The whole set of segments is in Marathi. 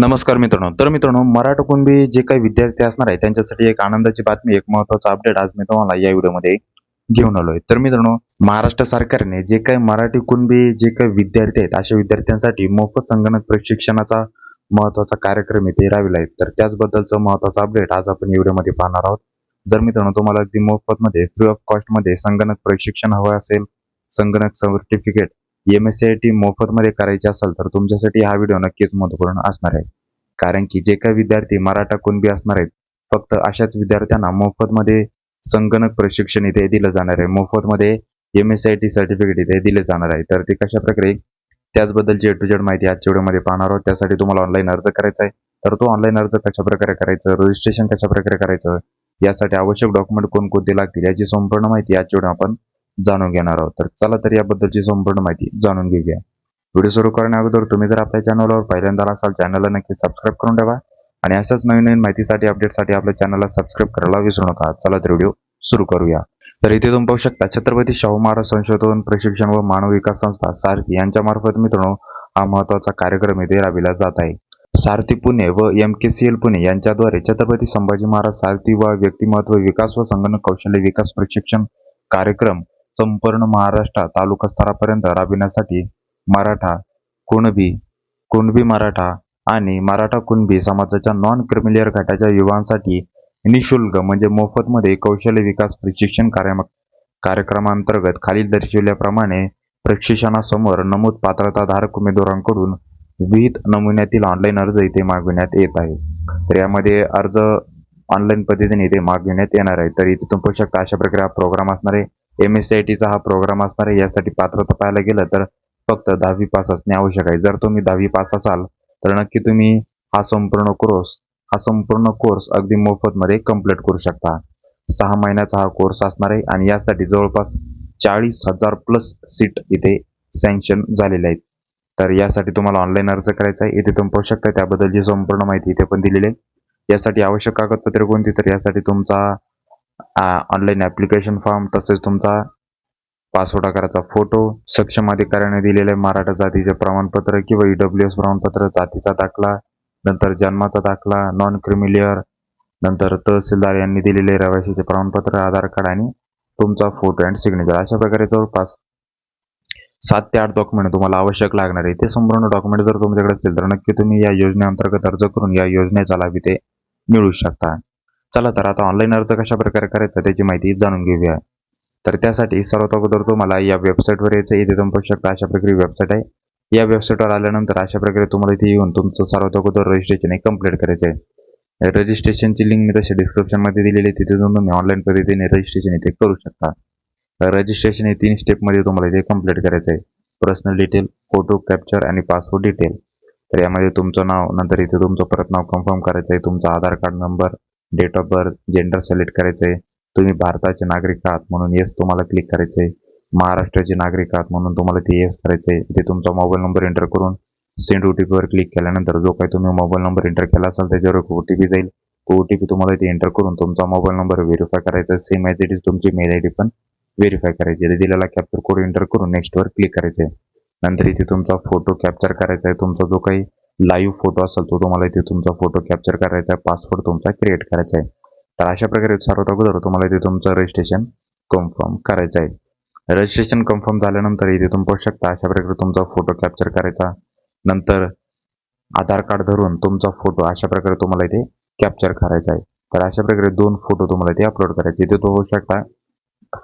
नमस्कार मित्रांनो. तर मित्रांनो मराठा कुणबी जे काही विद्यार्थी असणार आहे त्यांच्यासाठी एक आनंदाची बातमी एक महत्त्वाचा अपडेट आज मी तुम्हाला या व्हिडिओमध्ये घेऊन आलोय. तर मित्रांनो महाराष्ट्र सरकारने जे काही मराठी कुणबी जे काही विद्यार्थी आहेत अशा विद्यार्थ्यांसाठी मोफत संगणक प्रशिक्षणाचा महत्त्वाचा कार्यक्रम इथे राहिला आहे. तर त्याचबद्दलचं महत्त्वाचा अपडेट आज आपण या व्हिडिओमध्ये पाहणार आहोत. जर मित्रांनो तुम्हाला अगदी मोफतमध्ये फ्री ऑफ कॉस्टमध्ये संगणक प्रशिक्षण हवं असेल संगणक certificate M S C I T मोफतमध्ये करायची असेल तर तुमच्यासाठी हा व्हिडिओ नक्कीच महत्त्वपूर्ण असणार आहे. कारण की जे काही विद्यार्थी मराठा कुणबी असणार आहेत फक्त अशाच विद्यार्थ्यांना मोफतमध्ये संगणक प्रशिक्षण इथे दिलं जाणार आहे. मोफतमध्ये M S C I T certificate इथे दिले जाणार आहे. तर ते कशा प्रकारे त्याचबद्दलची ए टू जेड माहिती आजच्या व्हिडिओमध्ये पाहणार आहोत. त्यासाठी तुम्हाला ऑनलाईन अर्ज करायचा आहे. तर तो ऑनलाईन अर्ज कशा प्रकारे करायचं रजिस्ट्रेशन कशा प्रकारे करायचं यासाठी आवश्यक डॉक्युमेंट कोणकोणते लागतील याची संपूर्ण माहिती आजच्या व्हिडिओ आपण जाणून घेणार आहोत. तर चला तर याबद्दलची संपूर्ण माहिती जाणून घेऊया. व्हिडिओ सुरू करण्या अगोदर तुम्ही जर आपल्या चॅनलवर पहिल्यांदा असाल चॅनलला नक्की सबस्क्राईब करून ठेवा आणि अशाच नवीन नवीन माहितीसाठी अपडेटसाठी आपल्या चॅनलला सबस्क्राईब करायला विसरू नका. चला तर व्हिडिओ सुरू करूया. तर इथे तुम्ही पाहू शकता छत्रपती शाहू महाराज संशोधन प्रशिक्षण व मानव विकास संस्था सारथी यांच्या मार्फत मित्रांनो हा महत्त्वाचा कार्यक्रम इथे राबविला जात आहे. सारथी पुणे व M K C L Pune यांच्याद्वारे छत्रपती संभाजी महाराज सारथी व व्यक्तिमत्व विकास व संगणक कौशल्य विकास प्रशिक्षण कार्यक्रम संपूर्ण महाराष्ट्रात तालुका स्तरापर्यंत राबविण्यासाठी मराठा कुणबी कुणबी मराठा आणि मराठा कुणबी समाजाच्या नॉन क्रिमिलियर गटाच्या युवांसाठी निशुल्क म्हणजे मोफतमध्ये कौशल्य विकास प्रशिक्षण कार्य कार्यक्रमांतर्गत खालील दर्शविल्याप्रमाणे प्रशिक्षणासमोर नमूद पात्रताधारक उमेदवारांकडून विविध नमुन्यातील ऑनलाईन अर्ज इथे मागविण्यात येत आहे तर यामध्ये अर्ज ऑनलाईन पद्धतीने इथे मागविण्यात येणार आहे. तर इथे तुम्ही पाहू शकता अशा प्रकारे हा प्रोग्राम असणार आहे. एम एस सी आय टीचा हा प्रोग्राम असणार आहे यासाठी पात्रता पाहायला गेलं तर फक्त दहावी पास असणे आवश्यक आहे. जर तुम्ही दहावी पास असाल तर नक्की तुम्ही हा संपूर्ण कोर्स हा संपूर्ण कोर्स अगदी मोफतमध्ये कंप्लीट करू शकता. सहा महिन्याचा हा कोर्स असणार आहे आणि यासाठी जवळपास चाळीस हजार प्लस सीट इथे सँक्शन झालेले आहेत. तर यासाठी तुम्हाला ऑनलाईन अर्ज करायचा आहे. इथे तुम्ही पाहू शकता त्याबद्दलची संपूर्ण माहिती इथे पण दिलेली आहे. यासाठी आवश्यक कागदपत्रे कोणती? तर यासाठी तुमचा ऑनलाईन ॲप्लिकेशन फॉर्म तसेच तुमचा पासपोर्ट आकाराचा फोटो सक्षम अधिकाऱ्याने दिलेले मराठा जातीचे प्रमाणपत्र किंवा ई डब्ल्यू एस प्रमाणपत्र जातीचा दाखला नंतर जन्माचा दाखला नॉन क्रिमिलियर नंतर तहसीलदार यांनी दिलेले रहिवासीचे प्रमाणपत्र आधार कार्ड आणि तुमचा फोटो अँड सिग्नेचर अशा प्रकारे जवळपास सात ते आठ डॉक्युमेंट तुम्हाला आवश्यक लागणार आहे. ते संपूर्ण डॉक्युमेंट जर तुमच्याकडे असतील तर नक्की तुम्ही या योजनेअंतर्गत अर्ज करून या योजनेचा लाभ इथे मिळू शकता. चला तर आता ऑनलाईन अर्ज कशा प्रकारे करायचा त्याची माहिती जाणून घेऊया. तर त्यासाठी सर्वात अगोदर तुम्हाला या वेबसाईटवर यायचं इथे तुम्ही पाहू शकता अशा प्रकारे वेबसाईट आहे. या वेबसाईटवर आल्यानंतर अशा प्रकारे तुम्हाला इथे येऊन तुमचं सर्वात अगोदर रजिस्ट्रेशन हे कंप्लीट करायचं आहे. रजिस्ट्रेशनची लिंक मी तशी डिस्क्रिप्शनमध्ये दिलेली आहे तिथे जाऊन तुम्ही ऑनलाईन पद्धतीने रजिस्ट्रेशन इथे करू शकता. रजिस्ट्रेशन हे तीन स्टेपमध्ये तुम्हाला इथे कंप्लीट करायचं आहे. पर्सनल डिटेल फोटो कॅप्चर आणि पासपोर्ट डिटेल तर यामध्ये तुमचं नाव नंतर इथे तुमचं परत नाव कन्फर्म करायचं आहे तुमचा Aadhaar card number date of birth gender select करायचं आहे तुम्ही भारताचे नागरिक आहात म्हणून येस तुम्हाला क्लिक करायचं आहे महाराष्ट्राचे नागरिक आहात म्हणून तुम्हाला ते येस करायचं आहे इथे तुमचा मोबाईल नंबर एंटर करून सेंड ओ टी पीवर क्लिक केल्यानंतर जो काही तुम्ही मोबाईल नंबर एंटर केला असाल त्याच्यावर एक ओ टी पी जाईल. तो ओ टी पी तुम्हाला इथे एंटर करून तुमचा मोबाईल नंबर व्हेरीफाय करायचा. सेम ॲज इट इज तुमची मेल आय डी पण व्हेरीफाय करायची. आहे दिलेला कॅप्चर कोड एंटर करून नेक्स्टवर क्लिक करायचं आहे नंतर इथे तुमचा फोटो कॅप्चर करायचा आहे तुमचा जो काही लाईव्ह फोटो असेल तो तुम्हाला इथे तुमचा फोटो कॅप्चर करायचा आहे पासवर्ड तुमचा क्रिएट करायचा आहे. तर अशा प्रकारे सर्वात अगोदर तुम्हाला इथे तुमचं रजिस्ट्रेशन कन्फर्म करायचं आहे. रजिस्ट्रेशन कन्फर्म झाल्यानंतर इथे तुम्ही पाहू शकता अशा प्रकारे तुमचा फोटो कॅप्चर करायचा. नंतर आधार कार्ड धरून तुमचा फोटो अशा प्रकारे तुम्हाला इथे कॅप्चर करायचा आहे. तर अशा प्रकारे दोन फोटो तुम्हाला इथे अपलोड करायचे. इथे तो होऊ शकता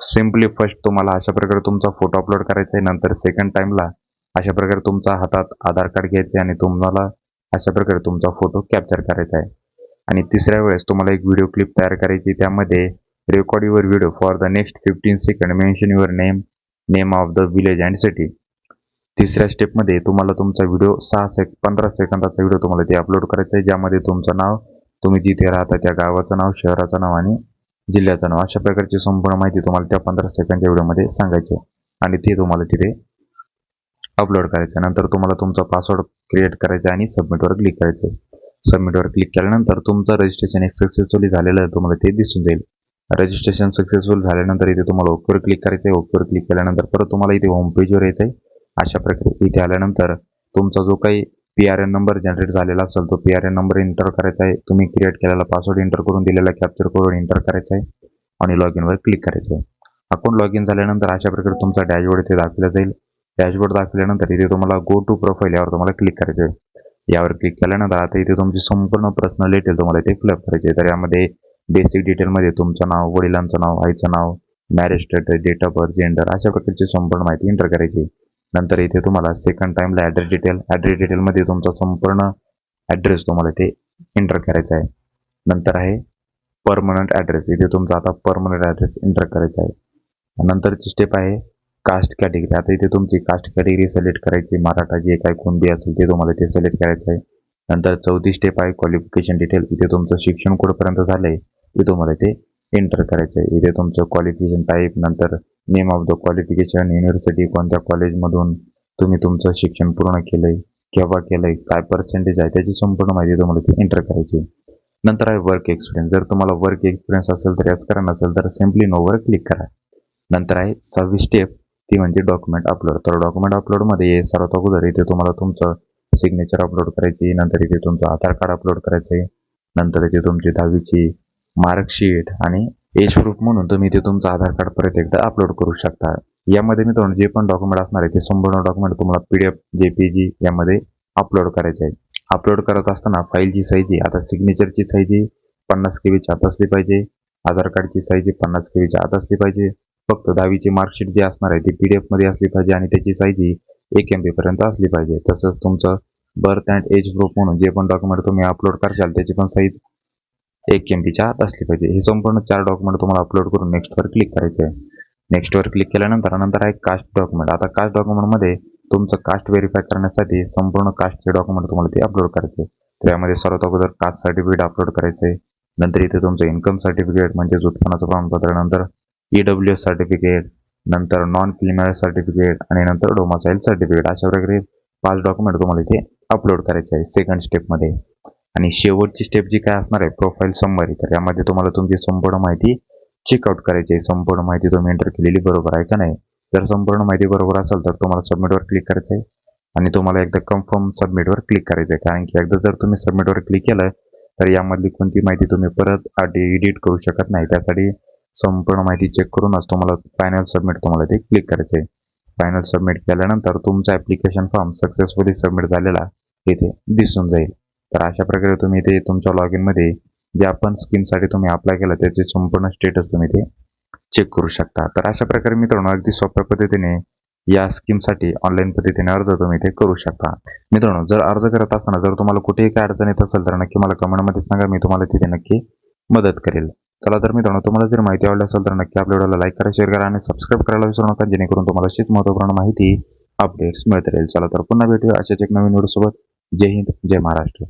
सिम्पली फर्स्ट तुम्हाला अशा प्रकारे तुमचा फोटो अपलोड करायचा आहे. नंतर सेकंड टाइमला अशा प्रकारे तुमचा हातात आधार कार्ड घ्यायचे आणि तुम्हाला अशा प्रकारे तुमचा फोटो कॅप्चर करायचा आहे आणि तिसऱ्या वेळेस तुम्हाला एक व्हिडिओ क्लिप तयार करायची त्यामध्ये record your video for the next fifteen second mention your name name of the village and city तिसऱ्या स्टेपमध्ये तुम्हाला तुमचा व्हिडिओ सहा सेक पंधरा सेकंदाचा व्हिडिओ तुम्हाला ते अपलोड करायचा आहे ज्यामध्ये तुमचं नाव तुम्ही जिथे राहता त्या गावाचं नाव शहराचं नाव आणि जिल्ह्याचं नाव. अशा प्रकारची संपूर्ण माहिती तुम्हाला त्या पंधरा सेकंडच्या व्हिडिओमध्ये सांगायची आणि ते तुम्हाला तिथे अपलोड करायचं नंतर तुम्हाला तुमचा पासवर्ड क्रिएट करायचा आणि सबमिटवर क्लिक करायचं. सबमिटवर क्लिक केल्यानंतर तुमचं रजिस्ट्रेशन एक सक्सेसफुली झालेलं आहे तुम्हाला ते दिसून जाईल. रजिस्ट्रेशन सक्सेसफुल झाल्यानंतर इथे तुम्हाला ओकेवर क्लिक करायचं आहे ओकेवर क्लिक केल्यानंतर परत तुम्हाला इथे होम पेजवर यायचं आहे अशा प्रकारे इथे आल्यानंतर तुमचा जो काही P R N number generate झालेला असेल तो P R N number enter करायचा आहे. तुम्ही क्रिएट केलेला पासवर्ड एंटर करून दिलेला कॅप्चर करून एंटर करायचा आहे आणि लॉग इनवर क्लिक करायचं आहे. अकाउंट लॉग इन झाल्यानंतर अशा प्रकारे तुमचा डॅशबोर्ड इथे दाखवला जाईल. डॅशबोर्ड दाखवल्यानंतर इथे तुम्हाला गो टू प्रोफाईल यावर तुम्हाला क्लिक करायचं आहे. यावर क्लिक केल्यानंतर आता इथे तुमची संपूर्ण पर्सनल डिटेल तुम्हाला इथे फिलअप करायचे तर यामध्ये बेसिक डिटेलमध्ये तुमचं नाव वडिलांचं नाव आईचं नाव marriage status date of birth gender अशा प्रकारची संपूर्ण माहिती एंटर करायची आहे. नंतर इथे तुम्हाला सेकंड टाइमला ॲड्रेस डिटेल ॲड्रेस डिटेलमध्ये तुमचा संपूर्ण ॲड्रेस तुम्हाला इथे एंटर करायचा आहे. नंतर आहे परमनंट ॲड्रेस इथे तुमचा आता परमनंट ॲड्रेस एंटर करायचा आहे. नंतरची स्टेप आहे कास्ट कॅटेगरी आता इथे तुमची कास्ट कॅटेगरी सिलेक्ट करायची मराठा जे काय कोणबी असेल ते तुम्हाला ते सिलेक्ट करायचं आहे. नंतर चौथी स्टेप आहे क्वालिफिकेशन डिटेल इथे तुमचं शिक्षण कुठपर्यंत झालं आहे ते तुम्हाला ते एंटर करायचं आहे. इथे तुमचं क्वालिफिकेशन टाईप नंतर name of the qualification university कोणत्या कॉलेजमधून तुम्ही तुमचं शिक्षण पूर्ण केलं आहे केव्हा केलं आहे काय पर्सेंटेज आहे त्याची संपूर्ण माहिती तुम्हाला ते एंटर करायची आहे. नंतर आहे वर्क एक्सपिरियन्स जर तुम्हाला वर्क एक्सपिरियन्स असेल तर याच करा नसेल तर सिम्पली नोवर क्लिक करा. नंतर आहे सव्वीस स्टेप ती म्हणजे डॉक्युमेंट अपलोड तर डॉक्युमेंट अपलोडमध्ये सर्वात अगोदर इथे तुम्हाला तुमचं सिग्नेचर अपलोड करायची नंतर इथे तुमचं आधार कार्ड अपलोड करायचं आहे नंतर इथे तुमची दहावीची मार्कशीट आणि एज प्रूफ म्हणून तुम्ही इथे तुमचं आधार कार्ड परत एकदा अपलोड करू शकता. यामध्ये मी तुम्हाला जे पण डॉक्युमेंट असणार आहे ते संपूर्ण डॉक्युमेंट तुम्हाला P D F J P G यामध्ये अपलोड करायचे आहे अपलोड करत असताना फाईलची साईजी आता सिग्नेचरची साईजी पन्नास के बीची आत असली पाहिजे आधार कार्डची साईजी पन्नास के बीची आत असली पाहिजे फक्त दहावीची मार्कशीट जी असणार आहे ती पी डी एफमध्ये असली पाहिजे आणि त्याची साईज ही एक एम पर्यंत असली पाहिजे. तसंच तुमचं बर्थ अँड एज प्रूफ म्हणून जे पण डॉक्युमेंट तुम्ही अपलोड करशाल त्याची पण साईज एक एम बीच्या आत असली पाहिजे. हे संपूर्ण चार डॉक्युमेंट तुम्हाला अपलोड करून नेक्स्टवर क्लिक करायचं आहे. नेक्स्टवर क्लिक केल्यानंतर नंतर आहे कास्ट डॉक्युमेंट आता कास्ट डॉक्युमेंटमध्ये तुमचं कास्ट व्हेरीफाय करण्यासाठी संपूर्ण कास्टचे डॉक्युमेंट तुम्हाला ते अपलोड करायचे आहे. तर यामध्ये सर्वात अगोदर कास्ट सर्टिफिकेट अपलोड करायचं आहे. नंतर इथे तुमचं इन्कम सर्टिफिकेट म्हणजेच उत्पन्नाचं प्रमाणपत्र नंतर ई डब्ल्यू एस सर्टिफिकेट नंतर नॉन क्लिमिनल सर्टिफिकेट आणि नंतर डोमासाईल सर्टिफिकेट अशा प्रकारे पाच डॉक्युमेंट तुम्हाला इथे अपलोड करायचे आहे सेकंड स्टेपमध्ये आणि शेवटची स्टेप जी काय असणार आहे प्रोफाईल समरी तर यामध्ये तुम्हाला तुमची संपूर्ण माहिती चेकआउट करायची आहे. संपूर्ण माहिती तुम्ही एंटर केलेली बरोबर आहे का नाही? जर संपूर्ण माहिती बरोबर असेल तर तुम्हाला सबमिटवर क्लिक करायचं आहे. आणि तुम्हाला एकदा कन्फर्म सबमिटवर क्लिक करायचं आहे. कारण की एकदा जर तुम्ही सबमिटवर क्लिक केलं तर यामधली कोणती माहिती तुम्ही परत एडिट करू शकत नाही. त्यासाठी संपूर्ण माहिती चेक करूनच तुम्हाला फायनल सबमिट तुम्हाला ते क्लिक करायचं आहे फायनल सबमिट केल्यानंतर तुमचा ॲप्लिकेशन फॉर्म सक्सेसफुली सबमिट झालेला इथे दिसून जाईल. तर अशा प्रकारे तुम्ही ते तुमच्या लॉग इनमध्ये ज्या पण स्कीमसाठी तुम्ही अप्लाय केलं त्याचे संपूर्ण स्टेटस तुम्ही ते चेक करू शकता. तर अशा प्रकारे मित्रांनो अगदी सोप्या पद्धतीने या स्कीमसाठी ऑनलाईन पद्धतीने अर्ज तुम्ही ते करू शकता. मित्रांनो जर अर्ज करत असताना जर तुम्हाला कुठेही काय अडचण येत असेल तर नक्की मला कमेंटमध्ये सांगा मी तुम्हाला तिथे नक्की मदत करेल. चला तर मित्रांनो तुम्हाला जर माहिती आवडली असेल तर नक्की आपल्या व्हिडिओला लाईक करा शेअर करा आणि सबस्क्राईब करायला विसरू नका जेणेकरून तुम्हाला अशीच महत्त्वपूर्ण माहिती अपडेट्स मिळत राहील. चला तर पुन्हा भेटूया अशाच एक नवीन व्हिडिओसोबत. जय हिंद जय महाराष्ट्र.